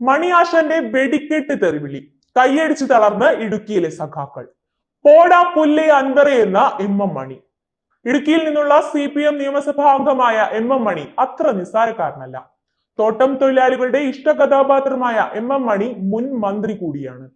മണിയാശാന്റെ വെടിക്കെട്ട് തെറിവിളി. കൈയടിച്ച് തളർന്ന് ഇടുക്കിയിലെ സഖാക്കൾ. പോടാ പുല്ലെ അൻവറെ എന്ന എം എം മണി. ഇടുക്കിയിൽ നിന്നുള്ള സി പി എം നിയമസഭാ അംഗമായ എം എം മണി അത്ര നിസ്സാരക്കാരനല്ല. തോട്ടം തൊഴിലാളികളുടെ ഇഷ്ട കഥാപാത്രമായ എം എം മണി മുൻ മന്ത്രി കൂടിയാണ്.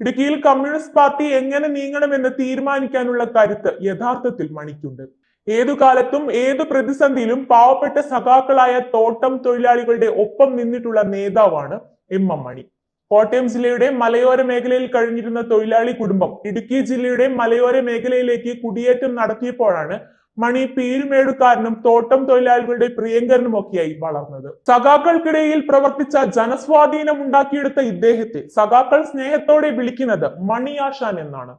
ഇടുക്കിയിൽ കമ്മ്യൂണിസ്റ്റ് പാർട്ടി എങ്ങനെ നീങ്ങണമെന്ന് തീരുമാനിക്കാനുള്ള കരുത്ത് യഥാർത്ഥത്തിൽ മണിക്കുണ്ട്. ഏതു കാലത്തും ഏത് പ്രതിസന്ധിയിലും പാവപ്പെട്ട സഖാക്കളായ തോട്ടം തൊഴിലാളികളുടെ ഒപ്പം നിന്നിട്ടുള്ള നേതാവാണ് എം എം മണി. കോട്ടയം ജില്ലയുടെ മലയോര മേഖലയിൽ കഴിഞ്ഞിരുന്ന തൊഴിലാളി കുടുംബം ഇടുക്കി ജില്ലയുടെ മലയോര മേഖലയിലേക്ക് കുടിയേറ്റം നടത്തിയപ്പോഴാണ് മണി പീരുമേടുകാരനും തോട്ടം തൊഴിലാളികളുടെ പ്രിയങ്കരനുമൊക്കെയായി വളർന്നത്. സഖാക്കൾക്കിടയിൽ പ്രവർത്തിച്ച ജനസ്വാധീനം ഉണ്ടാക്കിയെടുത്ത ഇദ്ദേഹത്തെ സഖാക്കൾ സ്നേഹത്തോടെ വിളിക്കുന്നത് മണിയാശാൻ എന്നാണ്.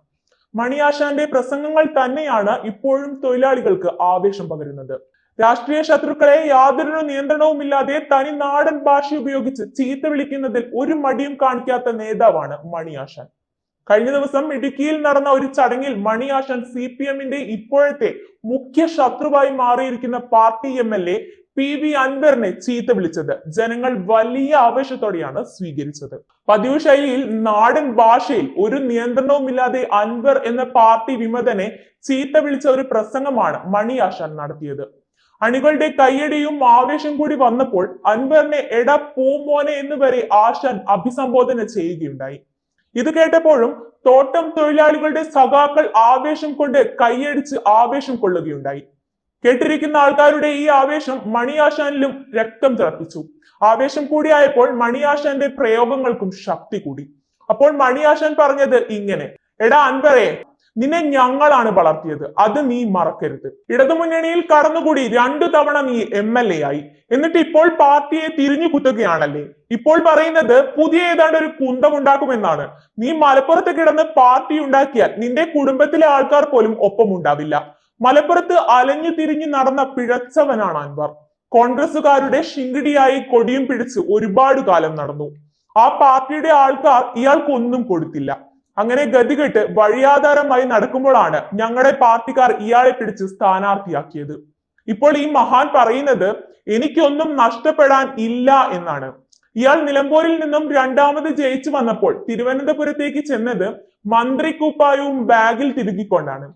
മണിയാശാന്റെ പ്രസംഗങ്ങൾ തന്നെയാണ് ഇപ്പോഴും തൊഴിലാളികൾക്ക് ആവേശം പകരുന്നത്. രാഷ്ട്രീയ ശത്രുക്കളെ യാതൊരു നിയന്ത്രണവുമില്ലാതെ തനി നാടൻ ഭാഷ ഉപയോഗിച്ച് ചീത്ത വിളിക്കുന്നതിൽ ഒരു മടിയും കാണിക്കാത്ത നേതാവാണ് മണിയാശാൻ. കഴിഞ്ഞ ദിവസം ഇടുക്കിയിൽ നടന്ന ഒരു ചടങ്ങിൽ മണിയാശാൻ സി പി എമ്മിന്റെ ഇപ്പോഴത്തെ മുഖ്യ ശത്രുവായി മാറിയിരിക്കുന്ന party M L A P V അൻവറിനെ ചീത്ത വിളിച്ചത്. ജനങ്ങൾ വലിയ ആവേശത്തോടെയാണ് സ്വീകരിച്ചത്. പതിവ് ശൈലിയിൽ നാടൻ ഭാഷയിൽ ഒരു നിയന്ത്രണവുമില്ലാതെ അൻവർ എന്ന പാർട്ടി വിമതനെ ചീത്ത വിളിച്ച ഒരു പ്രസംഗമാണ് മണി ആശൻ നടത്തിയത്. അണികളുടെ കയ്യടിയും ആവേശം കൂടി വന്നപ്പോൾ അൻവറിനെ എട പൂമോനെ എന്ന് വരെ ആശാൻ അഭിസംബോധന ചെയ്യുകയുണ്ടായി. ഇത് കേട്ടപ്പോഴും തോട്ടം തൊഴിലാളികളുടെ സഖാക്കൾ ആവേശം കൊണ്ട് കൈയടിച്ച് ആവേശം കൊള്ളുകയുണ്ടായി. കേട്ടിരിക്കുന്ന ആൾക്കാരുടെ ഈ ആവേശം മണിയാശാനിലും രക്തം തിളപ്പിച്ചു. ആവേശം കൂടിയായപ്പോൾ മണിയാശാന്റെ പ്രയോഗങ്ങൾക്കും ശക്തി കൂടി. അപ്പോൾ മണിയാശാൻ പറഞ്ഞത് ഇങ്ങനെ എടാ അൻവറെ നിന്നെ ഞങ്ങളാണ് വളർത്തിയത്. അത് നീ മറക്കരുത്. ഇടതുമുന്നണിയിൽ കടന്നുകൂടി രണ്ടു തവണ നീ എം എൽ എ ആയി. എന്നിട്ട് ഇപ്പോൾ പാർട്ടിയെ തിരിഞ്ഞു കുത്തുകയാണല്ലേ? ഇപ്പോൾ പറയുന്നത് പുതിയ ഏതാണ്ട് ഒരു കുന്തമുണ്ടാക്കുമെന്നാണ് നീ മലപ്പുറത്ത് കിടന്ന് പാർട്ടി ഉണ്ടാക്കിയാൽ നിന്റെ കുടുംബത്തിലെ ആൾക്കാർ പോലും ഒപ്പം ഉണ്ടാവില്ല. മലപ്പുറത്ത് അലഞ്ഞു തിരിഞ്ഞു നടന്ന പിഴച്ചവനാണ് അൻവർ. കോൺഗ്രസുകാരുടെ ശിങ്കിടിയായി കൊടിയും പിടിച്ച് ഒരുപാട് കാലം നടന്നു. ആ പാർട്ടിയുടെ ആൾക്കാർ ഇയാൾക്കൊന്നും കൊടുത്തില്ല. അങ്ങനെ ഗതികെട്ട് വഴിയാധാരമായി നടക്കുമ്പോഴാണ് ഞങ്ങളുടെ പാർട്ടിക്കാർ ഇയാളെ പിടിച്ച് സ്ഥാനാർത്ഥിയാക്കിയത്. ഇപ്പോൾ ഈ മഹാൻ പറയുന്നത് എനിക്കൊന്നും നഷ്ടപ്പെടാൻ ഇല്ല എന്നാണ്. ഇയാൾ നിലമ്പൂരിൽ നിന്നും രണ്ടാമത് ജയിച്ചു വന്നപ്പോൾ തിരുവനന്തപുരത്തേക്ക് ചെന്നത് മന്ത്രിക്കുപ്പായവും ബാഗിൽ തിരുകിക്കൊണ്ടാണ്.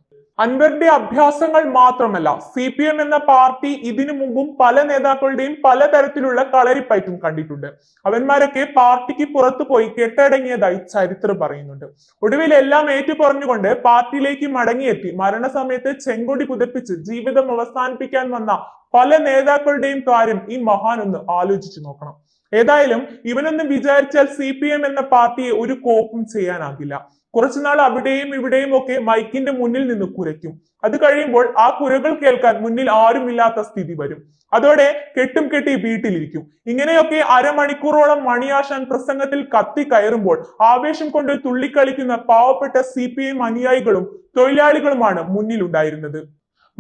അൻവറിന്റെ അഭ്യാസങ്ങൾ മാത്രമല്ല സി പി എം എന്ന പാർട്ടി ഇതിനു മുമ്പും പല നേതാക്കളുടെയും പലതരത്തിലുള്ള കളരിപ്പയറ്റും കണ്ടിട്ടുണ്ട്. അവന്മാരൊക്കെ പാർട്ടിക്ക് പുറത്തു പോയി കെട്ടടങ്ങിയതായി ചരിത്രം പറയുന്നുണ്ട്. ഒടുവിൽ എല്ലാം ഏറ്റുപറഞ്ഞുകൊണ്ട് പാർട്ടിയിലേക്ക് മടങ്ങിയെത്തി. മരണസമയത്ത് ചെങ്കൊടി കുതിപ്പിച്ച് ജീവിതം അവസാനിപ്പിക്കാൻ വന്ന പല നേതാക്കളുടെയും കാര്യം ഈ മഹാൻ ഒന്ന് ആലോചിച്ചു നോക്കണം. ഏതായാലും ഇവനൊന്നും വിചാരിച്ചാൽ സി പി എം എന്ന പാർട്ടിയെ ഒരു കോപ്പും ചെയ്യാനാകില്ല. കുറച്ചുനാൾ അവിടെയും ഇവിടെയും ഒക്കെ മൈക്കിന്റെ മുന്നിൽ നിന്ന് കുരയ്ക്കും. അത് കഴിയുമ്പോൾ ആ കുരകൾ കേൾക്കാൻ മുന്നിൽ ആരുമില്ലാത്ത സ്ഥിതി വരും. അതോടെ കെട്ടും കെട്ടി വീട്ടിലിരിക്കും. ഇങ്ങനെയൊക്കെ അരമണിക്കൂറോളം മണിയാശാൻ പ്രസംഗത്തിൽ കത്തി കയറുമ്പോൾ ആവേശം കൊണ്ട് തുള്ളിക്കളിക്കുന്ന പാവപ്പെട്ട സി പി എം അനുയായികളും തൊഴിലാളികളുമാണ് മുന്നിലുണ്ടായിരുന്നത്.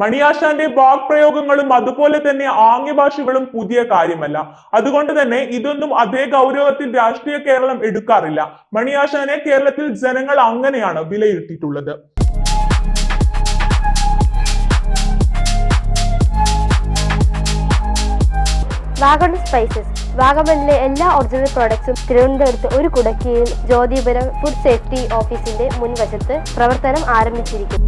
മണിയാശാന്റെ വാക്പ്രയോഗങ്ങളും അതുപോലെ തന്നെ ആംഗ്യഭാഷകളും പുതിയ കാര്യമല്ല. അതുകൊണ്ട് തന്നെ ഇതൊന്നും അതേ ഗൗരവത്തിൽ രാഷ്ട്രീയ കേരളം എടുക്കാറില്ല. മണിയാശാനെ കേരളത്തിൽ ജനങ്ങൾ അങ്ങനെയാണ് വിലയിരുത്തിയിട്ടുള്ളത്. സ്പൈസസ്. വാഗമണിലെ എല്ലാ ഒറിജിനൽ പ്രോഡക്ട്സും തിരുവനന്തപുരത്ത് ഒരു കുടക്കീഴിൽ ജ്യോതിപുരം ഫുഡ് സേഫ്റ്റി ഓഫീസിന്റെ മുൻവശത്ത് പ്രവർത്തനം ആരംഭിച്ചിരിക്കുന്നു.